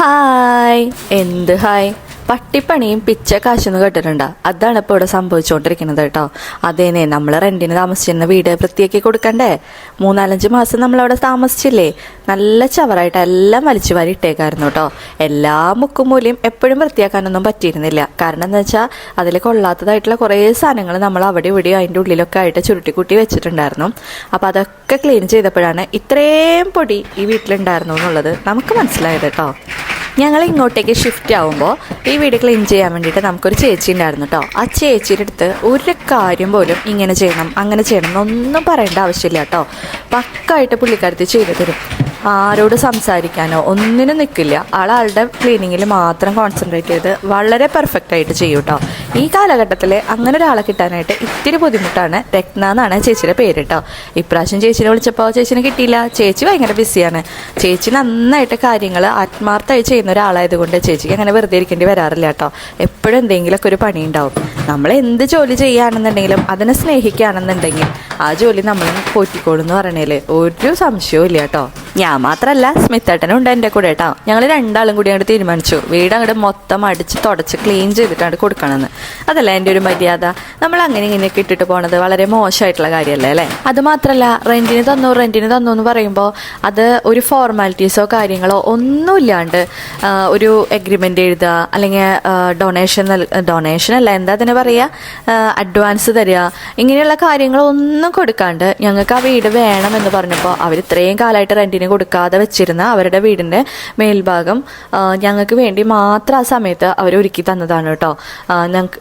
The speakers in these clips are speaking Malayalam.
ഹായ്. എന്ത് ഹായ്? പട്ടിപ്പണിയും പിച്ച കാശെന്ന് കേട്ടിട്ടുണ്ടോ? അതാണ് ഇപ്പോൾ ഇവിടെ സംഭവിച്ചുകൊണ്ടിരിക്കുന്നത് കേട്ടോ. അതേനെ നമ്മൾ റെന്റിന് താമസിച്ചിരുന്ന വീട് വൃത്തിയാക്കി കൊടുക്കണ്ടേ? മൂന്നാലഞ്ച് മാസം നമ്മൾ അവിടെ താമസിച്ചില്ലേ? നല്ല ചവറായിട്ട് എല്ലാം വലിച്ചു വാരി ഇട്ടേക്കായിരുന്നു കേട്ടോ. എല്ലാ മുക്കും മൂലയും എപ്പോഴും വൃത്തിയാക്കാനൊന്നും പറ്റിയിരുന്നില്ല. കാരണം എന്താ വെച്ചാൽ അതിൽ കൊള്ളാത്തതായിട്ടുള്ള കുറേ സാധനങ്ങൾ നമ്മൾ അവിടെ ഇവിടെ അതിന്റെ ഉള്ളിലൊക്കെ ആയിട്ട് ചുരുട്ടിക്കൂട്ടി വെച്ചിട്ടുണ്ടായിരുന്നു. അപ്പോൾ അതൊക്കെ ക്ലീൻ ചെയ്തപ്പോഴാണ് ഇത്രയും പൊടി ഈ വീട്ടിലുണ്ടായിരുന്നു എന്നുള്ളത് നമുക്ക് മനസ്സിലായത് കേട്ടോ. ഞങ്ങൾ ഇങ്ങോട്ടേക്ക് ഷിഫ്റ്റ് ആവുമ്പോൾ ഈ വീട് ക്ലീൻ ചെയ്യാൻ വേണ്ടിയിട്ട് നമുക്കൊരു ചേച്ചി ഉണ്ടായിരുന്നു കേട്ടോ ആ ചേച്ചിയുടെ അടുത്ത് ഒരു കാര്യം പോലും ഇങ്ങനെ ചെയ്യണം അങ്ങനെ ചെയ്യണം എന്നൊന്നും പറയേണ്ട ആവശ്യമില്ല കേട്ടോ പക്കായിട്ട് പുള്ളിക്കാരത്തി ചെയ്തു തരും. ആരോട് സംസാരിക്കാനോ ഒന്നിനും നിൽക്കില്ല ആളാളുടെ ക്ലീനിങ്ങിൽ മാത്രം കോൺസെൻട്രേറ്റ് ചെയ്ത് വളരെ പെർഫെക്റ്റ് ആയിട്ട് ചെയ്യും കേട്ടോ ഈ കാലഘട്ടത്തിൽ അങ്ങനെ ഒരാളെ കിട്ടാനായിട്ട് ഇത്തിരി ബുദ്ധിമുട്ടാണ് രത്ന എന്നാണ് ചേച്ചിയുടെ പേര് കേട്ടോ ഇപ്രാവശ്യം ചേച്ചിനെ വിളിച്ചപ്പോൾ ചേച്ചിനെ കിട്ടിയില്ല. ചേച്ചി ഭയങ്കര ബിസിയാണ്. ചേച്ചി നന്നായിട്ട് കാര്യങ്ങൾ ആത്മാർത്ഥമായി ചെയ്യുന്ന ഒരാളായതുകൊണ്ട് ചേച്ചിക്ക് അങ്ങനെ വെറുതെ ഇരിക്കേണ്ടി വരാറില്ല കേട്ടോ എപ്പോഴും എന്തെങ്കിലുമൊക്കെ ഒരു പണി ഉണ്ടാവും നമ്മൾ എന്ത് ജോലി ചെയ്യുകയാണെന്നുണ്ടെങ്കിലും അതിനെ സ്നേഹിക്കുകയാണെന്നുണ്ടെങ്കിൽ ആ ജോലി നമ്മൾ പോറ്റിക്കോളും എന്ന് പറയണേൽ ഒരു സംശയവും ഇല്ല കേട്ടോ ഞാൻ മാത്രമല്ല സ്മിത്തേട്ടനും ഉണ്ട് എന്റെ കൂടെ കേട്ടോ ഞങ്ങൾ രണ്ടാളും കൂടി അങ്ങോട്ട് തീരുമാനിച്ചു. വീട് അങ്ങോട്ട് മൊത്തം അടിച്ച് തുടച്ച് ക്ലീൻ ചെയ്തിട്ടാണ് കൊടുക്കണമെന്ന് അതല്ല എന്റെ ഒരു മര്യാദ? നമ്മൾ അങ്ങനെ ഇങ്ങനെയൊക്കെ ഇട്ടിട്ട് പോണത് വളരെ മോശമായിട്ടുള്ള കാര്യമല്ലേ അല്ലേ? അത് മാത്രല്ല റെന്റിന് തന്നു റെന്റിന് തന്നു എന്ന് പറയുമ്പോൾ അത് ഒരു ഫോർമാലിറ്റീസോ കാര്യങ്ങളോ ഒന്നുമില്ലാണ്ട് ഒരു എഗ്രിമെന്റ് എഴുതുക അല്ലെങ്കിൽ ഡൊണേഷൻ ഡൊണേഷൻ അല്ല എന്താ അതിന് പറയുക അഡ്വാൻസ് തരിക ഇങ്ങനെയുള്ള കാര്യങ്ങളൊന്നും കൊടുക്കാണ്ട് ഞങ്ങൾക്ക് ആ വീട് വേണം എന്ന് പറഞ്ഞപ്പോൾ അവർ ഇത്രയും കാലമായിട്ട് റെന്റിന് കൊടുക്കാതെ വെച്ചിരുന്ന അവരുടെ വീടിന്റെ മേൽഭാഗം ഞങ്ങൾക്ക് വേണ്ടി മാത്രം ആ സമയത്ത് അവർ ഒരുക്കി തന്നതാണ് കേട്ടോ.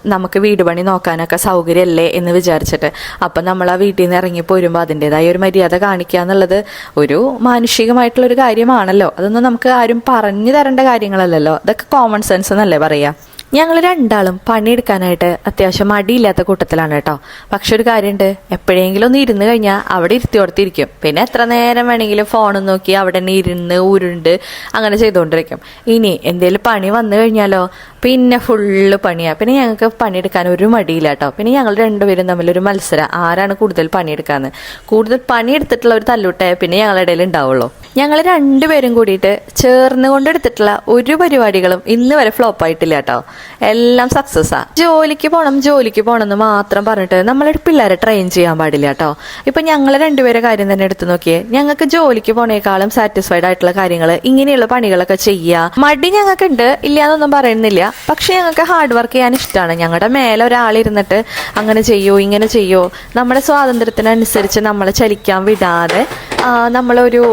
നമുക്ക് വീട് പണി നോക്കാനൊക്കെ സൗകര്യമല്ലേ എന്ന് വിചാരിച്ചിട്ട്. അപ്പം നമ്മൾ ആ വീട്ടിൽ നിന്ന് ഇറങ്ങി പോരുമ്പോൾ അതിന്റെതായ ഒരു മര്യാദ കാണിക്കുക എന്നുള്ളത് ഒരു മാനുഷികമായിട്ടുള്ള ഒരു കാര്യമാണല്ലോ. അതൊന്നും നമുക്ക് ആരും പറഞ്ഞു തരേണ്ട കാര്യങ്ങളല്ലല്ലോ. അതൊക്കെ കോമൺ സെൻസ് എന്നല്ലേ പറയാ? ഞങ്ങൾ രണ്ടാളും പണിയെടുക്കാനായിട്ട് അത്യാവശ്യം മടിയില്ലാത്ത കൂട്ടത്തിലാണ് കേട്ടോ. പക്ഷെ ഒരു കാര്യമുണ്ട് എപ്പോഴെങ്കിലും ഒന്ന് ഇരുന്ന് കഴിഞ്ഞാൽ അവിടെ ഇരുത്തി കൊടുത്തിരിക്കും. പിന്നെ എത്ര നേരം വേണമെങ്കിലും ഫോണും നോക്കി അവിടെ തന്നെ ഇരുന്ന് ഉരുണ്ട് അങ്ങനെ ചെയ്തുകൊണ്ടിരിക്കും ഇനി എന്തെങ്കിലും പണി വന്നു കഴിഞ്ഞാലോ പിന്നെ ഫുള്ള് പണിയാ. പിന്നെ ഞങ്ങൾക്ക് പണിയെടുക്കാൻ ഒരു മടിയില്ല കേട്ടോ. പിന്നെ ഞങ്ങൾ രണ്ടുപേരും തമ്മിലൊരു മത്സരം. ആരാണ് കൂടുതൽ പണിയെടുക്കാന്ന്? കൂടുതൽ പണിയെടുത്തിട്ടുള്ള ഒരു തല്ലൂട്ടേ പിന്നെ ഞങ്ങളുടെ ഇടയിൽ ഉണ്ടാവുള്ളൂ. ഞങ്ങൾ രണ്ടുപേരും കൂടിയിട്ട് ചേർന്ന് കൊണ്ടെടുത്തിട്ടുള്ള ഒരു പരിപാടികളും ഇന്ന് വരെ ഫ്ലോപ്പായിട്ടില്ല കേട്ടോ. എല്ലാം സക്സസ് സക്സസ്സാ ജോലിക്ക് പോണം ജോലിക്ക് പോണം എന്ന് മാത്രം പറഞ്ഞിട്ട് നമ്മളൊരു പിള്ളേരെ ട്രെയിൻ ചെയ്യാൻ പാടില്ല കേട്ടോ ഇപ്പൊ ഞങ്ങൾ രണ്ടുപേരെ കാര്യം തന്നെ എടുത്തു നോക്കിയേ. ഞങ്ങൾക്ക് ജോലിക്ക് പോണേക്കാളും സാറ്റിസ്ഫൈഡ് ആയിട്ടുള്ള കാര്യങ്ങൾ ഇങ്ങനെയുള്ള പണികളൊക്കെ ചെയ്യുക മടി ഞങ്ങൾക്കുണ്ട് ഇല്ല ഇല്ലാന്നൊന്നും പറയുന്നില്ല. പക്ഷെ ഞങ്ങൾക്ക് ഹാർഡ് വർക്ക് ചെയ്യാൻ ഇഷ്ടമാണ് ഞങ്ങളുടെ മേലെ ഒരാളിരുന്നിട്ട് അങ്ങനെ ചെയ്യോ ഇങ്ങനെ ചെയ്യോ നമ്മുടെ സ്വാതന്ത്ര്യത്തിനനുസരിച്ച് നമ്മളെ ചലിക്കാൻ വിടാതെ ആ, നമ്മളൊരു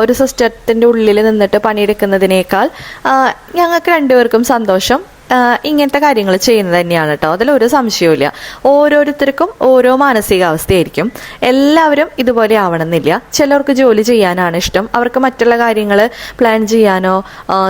ഒരു സിസ്റ്റത്തിന്റെ ഉള്ളിൽ നിന്നിട്ട് പണിയെടുക്കുന്നതിനേക്കാൾ ആ, ഞങ്ങൾക്ക് രണ്ടുപേർക്കും സന്തോഷം. ആ, ഇങ്ങനത്തെ കാര്യങ്ങൾ ചെയ്യുന്നത് തന്നെയാണ് കേട്ടോ അതിലൊരു സംശയവുമില്ല. ഓരോരുത്തർക്കും ഓരോ മാനസികാവസ്ഥയായിരിക്കും. എല്ലാവരും ഇതുപോലെ ആവണമെന്നില്ല. ചിലർക്ക് ജോലി ചെയ്യാനാണ് ഇഷ്ടം. അവർക്ക് മറ്റുള്ള കാര്യങ്ങൾ പ്ലാൻ ചെയ്യാനോ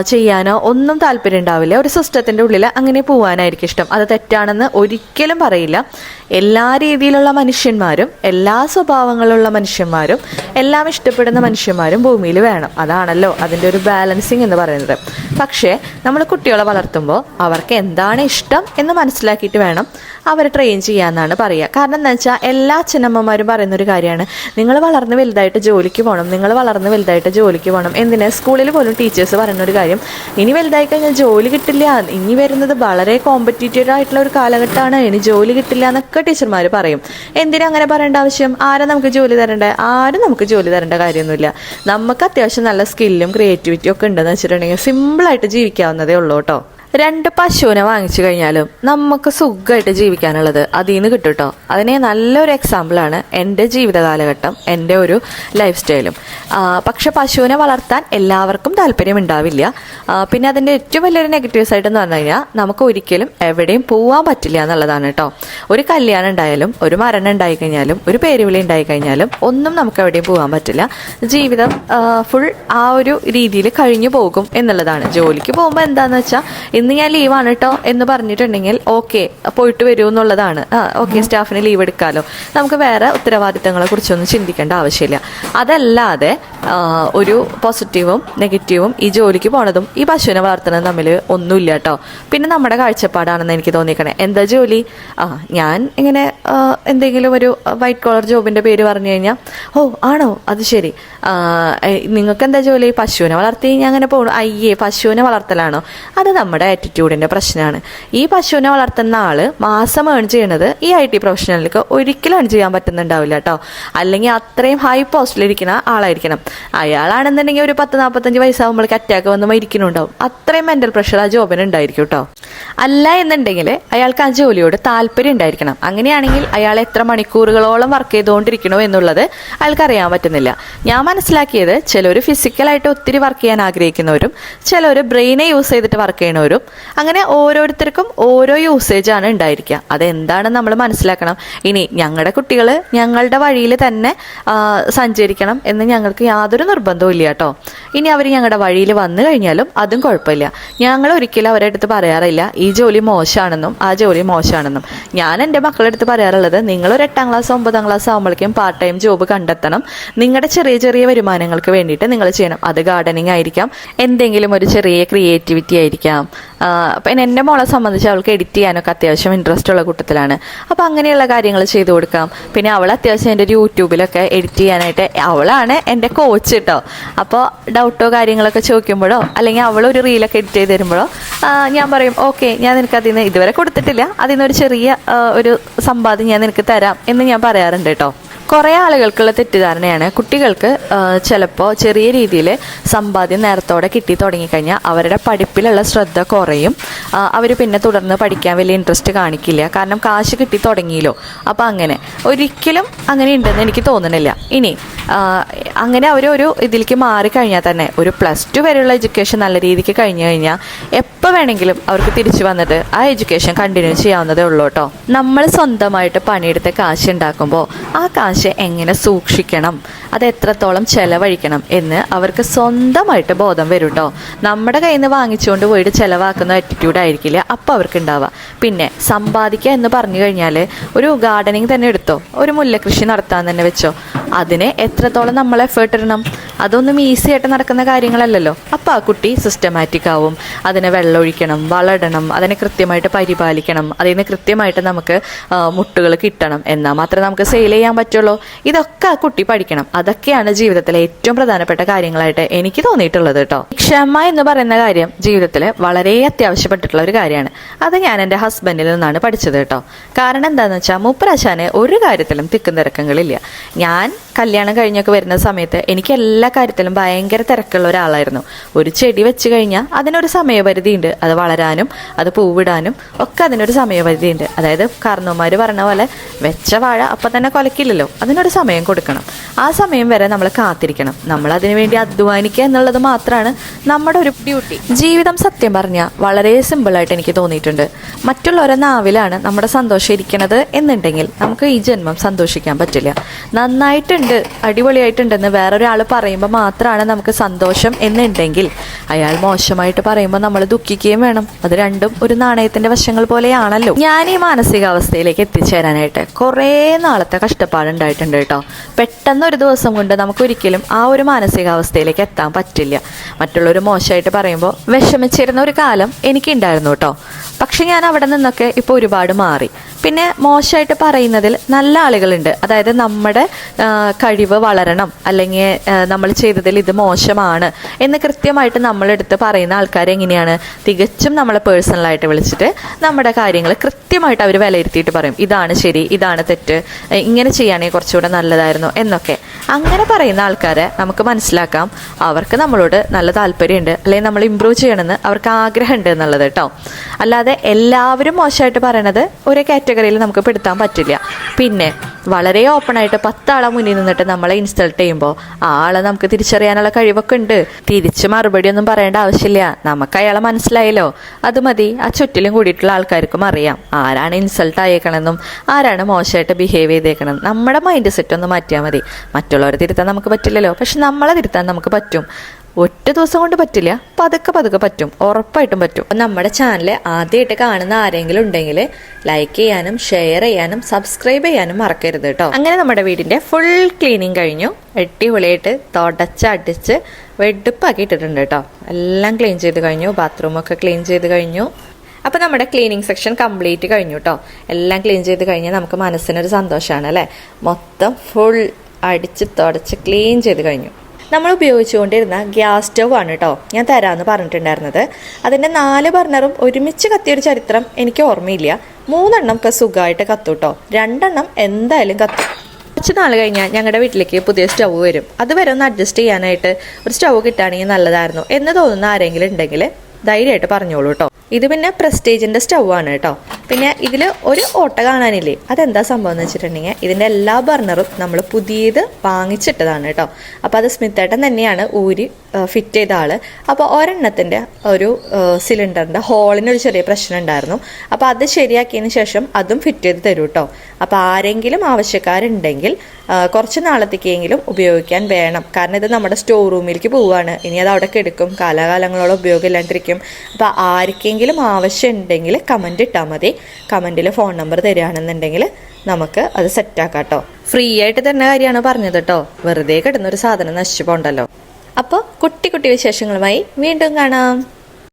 ചെയ്യാനോ ഒന്നും താല്പര്യം ഉണ്ടാവില്ല. ഒരു സിസ്റ്റത്തിന്റെ ഉള്ളിൽ അങ്ങനെ പോകാനായിരിക്കും ഇഷ്ടം. അത് തെറ്റാണെന്ന് ഒരിക്കലും പറയില്ല. എല്ലാ രീതിയിലുള്ള മനുഷ്യന്മാരും എല്ലാ സ്വഭാവങ്ങളുള്ള മനുഷ്യന്മാരും എല്ലാം ഇഷ്ടപ്പെടുന്ന മനുഷ്യന്മാരും ഭൂമിയിൽ വേണം. അതാണല്ലോ അതിന്റെ ഒരു ബാലൻസിങ് എന്ന് പറയുന്നത്. പക്ഷേ നമ്മൾ കുട്ടികളെ വളർത്തുമ്പോൾ അവർക്ക് എന്താണ് ഇഷ്ടം എന്ന് മനസ്സിലാക്കിയിട്ട് വേണം അവരെ ട്രെയിൻ ചെയ്യാന്നാണ് പറയുക കാരണം എന്താ വെച്ചാൽ എല്ലാ അച്ഛനമ്മമാരും പറയുന്ന ഒരു കാര്യമാണ്. നിങ്ങൾ വളർന്ന് വലുതായിട്ട് ജോലിക്ക് പോകണം നിങ്ങൾ വളർന്ന് വലുതായിട്ട് ജോലിക്ക് പോകണം എന്തിന്? സ്കൂളിൽ പോലും ടീച്ചേഴ്സ് പറയുന്ന ഒരു കാര്യം. ഇനി വലുതായി കഴിഞ്ഞാൽ ജോലി കിട്ടില്ല. ഇനി വരുന്നത് വളരെ കോമ്പറ്റീറ്റീവ് ആയിട്ടുള്ള ഒരു കാലഘട്ടമാണ്. ഇനി ജോലി കിട്ടില്ല എന്നൊക്കെ ടീച്ചർമാർ പറയും. എന്തിനാ അങ്ങനെ പറയേണ്ട ആവശ്യം? ആരാ നമുക്ക് ജോലി തരേണ്ടത് ആരും നമുക്ക് ജോലി തരേണ്ട കാര്യമൊന്നുമില്ല. നമുക്ക് അത്യാവശ്യം നല്ല സ്കില്ലും ക്രിയേറ്റിവിറ്റിയും ഒക്കെ ഉണ്ടെന്ന് വെച്ചിട്ടുണ്ടെങ്കിൽ സിമ്പിളായിട്ട് ജീവിക്കാവുന്നതേ ഉള്ളൂ കേട്ടോ. രണ്ട് പശുവിനെ വാങ്ങിച്ചു കഴിഞ്ഞാലും നമുക്ക് സുഖമായിട്ട് ജീവിക്കാനുള്ളത് അതിൽ നിന്ന് കിട്ടും കേട്ടോ അതിനെ നല്ലൊരു എക്സാമ്പിളാണ് എന്റെ ജീവിത കാലഘട്ടം എന്റെ ഒരു ലൈഫ് സ്റ്റൈലും പക്ഷെ പശുവിനെ വളർത്താൻ എല്ലാവർക്കും താല്പര്യം ഉണ്ടാവില്ല. പിന്നെ അതിന്റെ ഏറ്റവും വലിയൊരു നെഗറ്റീവ്സ് എന്ന് പറഞ്ഞു കഴിഞ്ഞാൽ നമുക്ക് ഒരിക്കലും എവിടെയും പോവാൻ പറ്റില്ല എന്നുള്ളതാണ് കേട്ടോ. ഒരു കല്യാണം ഉണ്ടായാലും ഒരു മരണം ഉണ്ടായി കഴിഞ്ഞാലും ഒരു പേരുവിളി ഉണ്ടായി കഴിഞ്ഞാലും ഒന്നും നമുക്ക് എവിടെയും പോകാൻ പറ്റില്ല. ജീവിതം ഫുൾ ആ ഒരു രീതിയിൽ കഴിഞ്ഞു പോകും എന്നുള്ളതാണ്. ജോലിക്ക് പോകുമ്പോൾ എന്താണെന്ന് വെച്ചാൽ ഇന്ന് ഞാൻ ലീവാണ് കേട്ടോ എന്ന് പറഞ്ഞിട്ടുണ്ടെങ്കിൽ ഓക്കെ പോയിട്ട് വരൂ എന്നുള്ളതാണ്. ഓക്കെ സ്റ്റാഫിന് ലീവ് എടുക്കാലോ. നമുക്ക് വേറെ ഉത്തരവാദിത്തങ്ങളെ കുറിച്ചൊന്നും ചിന്തിക്കേണ്ട ആവശ്യമില്ല. അതല്ലാതെ ഒരു പോസിറ്റീവും നെഗറ്റീവും ഈ ജോലിക്ക് പോണതും ഈ പശുവിനെ വളർത്തുന്നതും തമ്മിൽ ഒന്നുമില്ല കേട്ടോ പിന്നെ നമ്മുടെ കാഴ്ചപ്പാടാണെന്ന് എനിക്ക് തോന്നിക്കണേ എന്താ ജോലി? ആ ഞാൻ ഇങ്ങനെ എന്തെങ്കിലും ഒരു വൈറ്റ് കോളർ ജോബിന്റെ പേര് പറഞ്ഞു കഴിഞ്ഞാൽ ഓ ആണോ? അത് ശരി. നിങ്ങൾക്ക് എന്താ ജോലി? പശുവിനെ വളർത്തി ഞാൻ അങ്ങനെ പോകണം അയ്യേ പശുവിനെ വളർത്തലാണോ? അത് നമ്മുടെ ആറ്റിറ്റ്യൂഡിന്റെ പ്രശ്നമാണ് ഈ പശുവിനെ വളർത്തുന്ന ആൾ മാസം ഏൺ ചെയ്യണത് ഈ ഐ ടി പ്രൊഫഷണലിലേക്ക് ഒരിക്കലും ഏൺ ചെയ്യാൻ പറ്റുന്നുണ്ടാവില്ല കേട്ടോ അല്ലെങ്കിൽ അത്രയും ഹൈ പോസ്റ്റിൽ ഇരിക്കുന്ന ആളായിരിക്കണം. അയാളാണെന്നുണ്ടെങ്കിൽ ഒരു പത്ത് നാൽപ്പത്തഞ്ച് വയസ്സാകുമ്പോഴേക്ക് അറ്റാക്ക് വന്ന് മരിക്കുന്നുണ്ടാവും. അത്രയും മെന്റൽ പ്രഷർ ആ ജോബിന് ഉണ്ടായിരിക്കും കേട്ടോ അല്ല എന്നുണ്ടെങ്കിൽ അയാൾക്ക് ആ ജോലിയോട് താല്പര്യം ഉണ്ടായിരിക്കണം. അങ്ങനെയാണെങ്കിൽ അയാൾ എത്ര മണിക്കൂറുകളോളം വർക്ക് ചെയ്തുകൊണ്ടിരിക്കണോ എന്നുള്ളത് അയാൾക്ക് അറിയാൻ പറ്റുന്നില്ല. ഞാൻ മനസ്സിലാക്കിയത് ചിലർ ഫിസിക്കലായിട്ട് ഒത്തിരി വർക്ക് ചെയ്യാൻ ആഗ്രഹിക്കുന്നവരും ചിലർ ബ്രെയിനെ യൂസ് ചെയ്തിട്ട് വർക്ക് ചെയ്യണവരും അങ്ങനെ ഓരോരുത്തർക്കും ഓരോ യൂസേജ് ആണ് ഉണ്ടായിരിക്കുക. അതെന്താണെന്ന് നമ്മൾ മനസ്സിലാക്കണം? ഇനി ഞങ്ങളുടെ കുട്ടികൾ ഞങ്ങളുടെ വഴിയിൽ തന്നെ സഞ്ചരിക്കണം എന്ന് ഞങ്ങൾക്ക് യാതൊരു നിർബന്ധവും ഇല്ല കേട്ടോ. ഇനി അവർ ഞങ്ങളുടെ വഴിയിൽ വന്നു കഴിഞ്ഞാലും അതും കുഴപ്പമില്ല. ഞങ്ങൾ ഒരിക്കലും അവരുടെ അടുത്ത് പറയാറില്ല ഈ ജോലി മോശമാണെന്നും ആ ജോലി മോശമാണെന്നും. ഞാൻ എന്റെ മക്കളുടെ അടുത്ത് പറയാറുള്ളത് നിങ്ങൾ ഒരു എട്ടാം ക്ലാസ് ഒമ്പതാം ക്ലാസ് ആകുമ്പോഴേക്കും പാർട്ട് ടൈം ജോബ് കണ്ടെത്തണം. നിങ്ങളുടെ ചെറിയ ചെറിയ വരുമാനങ്ങൾക്ക് വേണ്ടിയിട്ട് നിങ്ങൾ ചെയ്യണം. അത് ഗാർഡനിങ് ആയിരിക്കാം. എന്തെങ്കിലും ഒരു ചെറിയ ക്രിയേറ്റിവിറ്റി ആയിരിക്കാം. പിന്നെ എന്റെ മോളെ സംബന്ധിച്ച് അവൾക്ക് എഡിറ്റ് ചെയ്യാനൊക്കെ അത്യാവശ്യം ഇൻട്രസ്റ്റ് ഉള്ള കൂട്ടത്തിലാണ്. അപ്പോൾ അങ്ങനെയുള്ള കാര്യങ്ങൾ ചെയ്തു കൊടുക്കാം. പിന്നെ അവൾ അത്യാവശ്യം എന്റെ ഒരു യൂട്യൂബിലൊക്കെ എഡിറ്റ് ചെയ്യാനായിട്ട് അവളാണ് എന്റെ കോച്ച് കേട്ടോ അപ്പോൾ ഡൗട്ടോ കാര്യങ്ങളൊക്കെ ചോദിക്കുമ്പോഴോ അല്ലെങ്കിൽ അവൾ ഒരു റീലൊക്കെ എഡിറ്റ് ചെയ്ത് തരുമ്പോഴോ ഞാൻ പറയും ഓക്കെ ഞാൻ നിനക്ക് അതിൽ നിന്ന് ഇതുവരെ കൊടുത്തിട്ടില്ല. അതിൽ നിന്ന് ഒരു ചെറിയ ഒരു സമ്പാദ്യം ഞാൻ നിനക്ക് തരാം എന്ന് ഞാൻ പറയാറുണ്ട് കേട്ടോ കുറേ ആളുകൾക്കുള്ള തെറ്റിദ്ധാരണയാണ്. കുട്ടികൾക്ക് ചിലപ്പോൾ ചെറിയ രീതിയിൽ സമ്പാദ്യം നേരത്തോടെ കിട്ടി തുടങ്ങിക്കഴിഞ്ഞാൽ അവരുടെ പഠിപ്പിലുള്ള ശ്രദ്ധ കുറയും. അവർ പിന്നെ തുടർന്ന് പഠിക്കാൻ വലിയ ഇൻട്രസ്റ്റ് കാണിക്കില്ല. കാരണം കാശ് കിട്ടി തുടങ്ങിയല്ലോ. അപ്പോൾ അങ്ങനെ. ഒരിക്കലും അങ്ങനെ ഉണ്ടെന്ന് എനിക്ക് തോന്നണില്ല. ഇനി അങ്ങനെ അവർ ഒരു ഇതിലേക്ക് മാറിക്കഴിഞ്ഞാൽ തന്നെ ഒരു പ്ലസ് ടു വരെയുള്ള എഡ്യൂക്കേഷൻ നല്ല രീതിക്ക് കഴിഞ്ഞു കഴിഞ്ഞാൽ എപ്പോൾ വേണമെങ്കിലും അവർക്ക് തിരിച്ചു വന്നിട്ട് ആ എഡ്യൂക്കേഷൻ കണ്ടിന്യൂ ചെയ്യാവുന്നതേ ഉള്ളൂ കേട്ടോ. നമ്മൾ സ്വന്തമായിട്ട് പണിയെടുത്ത കാശ് ഉണ്ടാക്കുമ്പോൾ ആ കാശ് എങ്ങനെ സൂക്ഷിക്കണം? അത് എത്രത്തോളം ചെലവഴിക്കണം എന്ന് അവർക്ക് സ്വന്തമായിട്ട് ബോധം വരും കേട്ടോ. നമ്മുടെ കയ്യിൽ നിന്ന് വാങ്ങിച്ചുകൊണ്ട് പോയിട്ട് ചിലവാക്കുന്ന ആറ്റിറ്റ്യൂഡ് ആയിരിക്കില്ല അപ്പോൾ അവർക്ക് ഉണ്ടാവുക. പിന്നെ സമ്പാദിക്കുക എന്ന് പറഞ്ഞു കഴിഞ്ഞാൽ ഒരു ഗാർഡനിങ് തന്നെ എടുത്തോ? ഒരു മുല്ലകൃഷി നടത്താൻ തന്നെ വെച്ചോ? അതിന് എത്രത്തോളം നമ്മൾ എഫേർട്ട് ഇടണം? അതൊന്നും ഈസി ആയിട്ട് നടക്കുന്ന കാര്യങ്ങളല്ലല്ലോ. അപ്പോൾ ആ കുട്ടി സിസ്റ്റമാറ്റിക് ആവും. അതിനെ വെള്ളമൊഴിക്കണം വളടണം അതിനെ കൃത്യമായിട്ട് പരിപാലിക്കണം. അതിൽ നിന്ന് കൃത്യമായിട്ട് നമുക്ക് മുട്ടുകൾ കിട്ടണം. എന്നാൽ മാത്രമേ നമുക്ക് സെയിൽ ചെയ്യാൻ പറ്റുള്ളൂ. ഇതൊക്കെ ആ കുട്ടി പഠിക്കണം. അതൊക്കെയാണ് ജീവിതത്തിലെ ഏറ്റവും പ്രധാനപ്പെട്ട കാര്യങ്ങളായിട്ട് എനിക്ക് തോന്നിയിട്ടുള്ളത് കേട്ടോ. ക്ഷമ എന്ന് പറയുന്ന കാര്യം ജീവിതത്തിൽ വളരെ അത്യാവശ്യപ്പെട്ടിട്ടുള്ള ഒരു കാര്യമാണ്. അത് ഞാൻ എന്റെ ഹസ്ബൻഡിൽ നിന്നാണ് പഠിച്ചത് കേട്ടോ. കാരണം എന്താണെന്ന് വെച്ചാൽ മുപ്പരാശാന് ഒരു കാര്യത്തിലും തിക്കും തിരക്കങ്ങളില്ല ഞാൻ കല്യാണം കഴിഞ്ഞൊക്കെ വരുന്ന സമയത്ത് എനിക്ക് എല്ലാ കാര്യത്തിലും ഭയങ്കര തിരക്കുള്ള ഒരാളായിരുന്നു. ഒരു ചെടി വെച്ച് കഴിഞ്ഞാൽ അതിനൊരു സമയപരിധിയുണ്ട്. അത് വളരാനും അത് പൂവിടാനും ഒക്കെ അതിനൊരു സമയപരിധിയുണ്ട്. അതായത് കാർന്നോമാർ പറഞ്ഞ പോലെ വെച്ച വാഴ അപ്പം തന്നെ കൊലക്കില്ലല്ലോ. അതിനൊരു സമയം കൊടുക്കണം. ആ സമയം വരെ നമ്മൾ കാത്തിരിക്കണം. നമ്മൾ അതിനു വേണ്ടി അധ്വാനിക്കുക എന്നുള്ളത് മാത്രമാണ് നമ്മുടെ ഒരു ഡ്യൂട്ടി. ജീവിതം സത്യം പറഞ്ഞാൽ വളരെ സിമ്പിളായിട്ട് എനിക്ക് തോന്നിയിട്ടുണ്ട്. മറ്റുള്ളവരെ നാവിലാണ് നമ്മുടെ സന്തോഷം ഇരിക്കണത് എന്നുണ്ടെങ്കിൽ നമുക്ക് ഈ ജന്മം സന്തോഷിക്കാൻ പറ്റില്ല. നന്നായിട്ടുണ്ട് അടിപൊളിയായിട്ടുണ്ടെന്ന് വേറൊരാൾ പറയുമ്പോൾ മാത്രമാണ് നമുക്ക് സന്തോഷം എന്നുണ്ടെങ്കിൽ. അയാൾ മോശമായിട്ട് പറയുമ്പോൾ നമ്മൾ ദുഃഖിക്കുകയും വേണം. അത് രണ്ടും ഒരു നാണയത്തിന്റെ വശങ്ങൾ പോലെയാണല്ലോ. ഞാൻ ഈ മാനസികാവസ്ഥയിലേക്ക് എത്തിച്ചേരാനായിട്ട് കുറേ നാളത്തെ കഷ്ടപ്പാടുണ്ടായിട്ടുണ്ട് കേട്ടോ. പെട്ടെന്ന് ഒരു ദിവസം കൊണ്ട് നമുക്ക് ഒരിക്കലും ആ ഒരു മാനസികാവസ്ഥയിലേക്ക് എത്താൻ പറ്റില്ല. മറ്റുള്ളവർ മോശമായിട്ട് പറയുമ്പോൾ വിഷമിച്ചിരുന്ന ഒരു കാലം എനിക്കുണ്ടായിരുന്നു കേട്ടോ. പക്ഷെ ഞാൻ അവിടെ നിന്നൊക്കെ ഇപ്പോൾ ഒരുപാട് മാറി. പിന്നെ മോശമായിട്ട് പറയുന്നതിൽ നല്ല ആളുകളുണ്ട്. അതായത് നമ്മുടെ കഴിവ് വളരണം. അല്ലെങ്കിൽ നമ്മൾ ചെയ്തതിൽ ഇത് മോശമാണ് എന്ന് കൃത്യമായിട്ട് നമ്മളെടുത്ത് പറയുന്ന ആൾക്കാർ എങ്ങനെയാണ്? തികച്ചും നമ്മളെ പേഴ്സണലായിട്ട് വിളിച്ചിട്ട് നമ്മുടെ കാര്യങ്ങൾ കൃത്യമായിട്ട് അവർ വിലയിരുത്തിയിട്ട് പറയും. ഇതാണ് ശരി ഇതാണ് തെറ്റ് ഇങ്ങനെ ചെയ്യുകയാണെങ്കിൽ കുറച്ചുകൂടെ നല്ലതായിരുന്നു എന്നൊക്കെ. അങ്ങനെ പറയുന്ന ആൾക്കാരെ നമുക്ക് മനസ്സിലാക്കാം. അവർക്ക് നമ്മളോട് നല്ല താല്പര്യമുണ്ട്. അല്ലെങ്കിൽ നമ്മൾ ഇമ്പ്രൂവ് ചെയ്യണമെന്ന് അവർക്ക് ആഗ്രഹമുണ്ട് എന്നുള്ളത് കേട്ടോ. അല്ലാതെ എല്ലാവരും മോശമായിട്ട് പറയണത് ഒരേ കാറ്റഗറിയിൽ നമുക്ക് പെടുത്താൻ പറ്റില്ല. പിന്നെ വളരെ ഓപ്പൺ ആയിട്ട് പത്താളെ മുന്നിൽ നിന്നിട്ട് നമ്മളെ ഇൻസൾട്ട് ചെയ്യുമ്പോൾ ആ ആളെ നമുക്ക് തിരിച്ചറിയാനുള്ള കഴിവൊക്കെ ഉണ്ട്. തിരിച്ച് മറുപടി ഒന്നും പറയേണ്ട ആവശ്യമില്ല. നമുക്ക് അയാളെ മനസ്സിലായല്ലോ. അത് മതി. ആ ചുറ്റിലും കൂടിയിട്ടുള്ള ആൾക്കാർക്കും അറിയാം. ആരാണ് ഇൻസൾട്ട് ആയേക്കണമെന്നും ആരാണ് മോശമായിട്ട് ബിഹേവ് ചെയ്തേക്കണം നമ്മുടെ മൈൻഡ് സെറ്റ് ഒന്ന് മാറ്റിയാൽ മതി. മറ്റുള്ളവരെ തിരുത്താൻ നമുക്ക് പറ്റില്ലല്ലോ. പക്ഷെ നമ്മളെ തിരുത്താൻ നമുക്ക് പറ്റും. ഒറ്റ ദിവസം കൊണ്ട് പറ്റില്ല. പതുക്കെ പതുക്കെ പറ്റും. ഉറപ്പായിട്ടും പറ്റും. നമ്മുടെ ചാനൽ ആദ്യമായിട്ട് കാണുന്ന ആരെങ്കിലും ഉണ്ടെങ്കിൽ ലൈക്ക് ചെയ്യാനും ഷെയർ ചെയ്യാനും സബ്സ്ക്രൈബ് ചെയ്യാനും മറക്കരുത് കേട്ടോ അങ്ങനെ നമ്മുടെ വീടിന്റെ ഫുൾ ക്ലീനിങ് കഴിഞ്ഞു. അടിപൊളിയായിട്ട് തുടച്ചടിച്ച് വെടുപ്പാക്കി ഇട്ടിട്ടുണ്ട് കേട്ടോ എല്ലാം ക്ലീൻ ചെയ്ത് കഴിഞ്ഞു. ബാത്റൂം ഒക്കെ ക്ലീൻ ചെയ്ത് കഴിഞ്ഞു. അപ്പൊ നമ്മുടെ ക്ലീനിങ് സെക്ഷൻ കംപ്ലീറ്റ് കഴിഞ്ഞു കേട്ടോ എല്ലാം ക്ലീൻ ചെയ്ത് കഴിഞ്ഞാൽ നമുക്ക് മനസ്സിനൊരു സന്തോഷമാണ് അല്ലേ? മൊത്തം ഫുൾ അടിച്ച് തുടച്ച് ക്ലീൻ ചെയ്ത് കഴിഞ്ഞു. നമ്മൾ ഉപയോഗിച്ചുകൊണ്ടിരുന്ന ഗ്യാസ് സ്റ്റവ് ആണ് കേട്ടോ ഞാൻ തരാമെന്ന് പറഞ്ഞിട്ടുണ്ടായിരുന്നത്. അതിന്റെ നാല് ബർണറും ഒരുമിച്ച് കത്തിയൊരു ചരിത്രം എനിക്ക് ഓർമ്മയില്ല. മൂന്നെണ്ണം ഒക്കെ സുഖമായിട്ട് കത്തും കേട്ടോ രണ്ടെണ്ണം എന്തായാലും കത്തും. കുറച്ച് നാൾ കഴിഞ്ഞാൽ ഞങ്ങളുടെ വീട്ടിലേക്ക് പുതിയ സ്റ്റവ് വരും. അതുവരെ ഒന്ന് അഡ്ജസ്റ്റ് ചെയ്യാനായിട്ട് ഒരു സ്റ്റവ് കിട്ടുകയാണെങ്കിൽ നല്ലതായിരുന്നു എന്ന് തോന്നുന്ന ആരെങ്കിലും ഉണ്ടെങ്കിൽ ധൈര്യമായിട്ട് പറഞ്ഞോളൂ കേട്ടോ ഇത് പിന്നെ പ്രസ്റ്റേജിന്റെ സ്റ്റൗ ആണ് കേട്ടോ പിന്നെ ഇതിൽ ഒരു ഓട്ട കാണാനില്ലേ? അതെന്താ സംഭവം എന്ന് വെച്ചിട്ടുണ്ടെങ്കിൽ ഇതിന്റെ എല്ലാ ബർണറും നമ്മൾ പുതിയത് വാങ്ങിച്ചിട്ടതാണ് കേട്ടോ അപ്പോൾ അത് സ്മിത്തേട്ടൻ തന്നെയാണ് ഊരി ഫിറ്റ് ചെയ്ത ആൾ. അപ്പോൾ ഒരെണ്ണത്തിന്റെ ഒരു സിലിണ്ടറിന്റെ ഹോളിന് ഒരു ചെറിയ പ്രശ്നം ഉണ്ടായിരുന്നു. അപ്പോൾ അത് ശരിയാക്കിയതിന് ശേഷം അതും ഫിറ്റ് ചെയ്ത് തരും കേട്ടോ അപ്പോൾ ആരെങ്കിലും ആവശ്യക്കാരുണ്ടെങ്കിൽ കുറച്ച് നാളത്തേക്കെങ്കിലും ഉപയോഗിക്കാൻ വേണം. കാരണം ഇത് നമ്മുടെ സ്റ്റോർ റൂമിലേക്ക് പോവുകയാണ്. ഇനി അത് അവിടെ കിടക്കും. കാലാകാലങ്ങളോളം ഉപയോഗമില്ലാണ്ടിരിക്കും. അപ്പോൾ ആർക്കെങ്കിലും ആവശ്യം ഉണ്ടെങ്കിൽ കമന്റ് ഇട്ടാൽ മതി കമന്റിൽ ഫോൺ നമ്പർ തരികയാണെന്നുണ്ടെങ്കിൽ നമുക്ക് അത് സെറ്റാക്കാം കേട്ടോ ഫ്രീ ആയിട്ട് തന്നെ കാര്യമാണ് പറഞ്ഞത് കേട്ടോ വെറുതെ കിടന്നൊരു സാധനം നശിച്ചു പോകണ്ടല്ലോ. അപ്പോൾ കുട്ടി കുട്ടി വിശേഷങ്ങളുമായി വീണ്ടും കാണാം.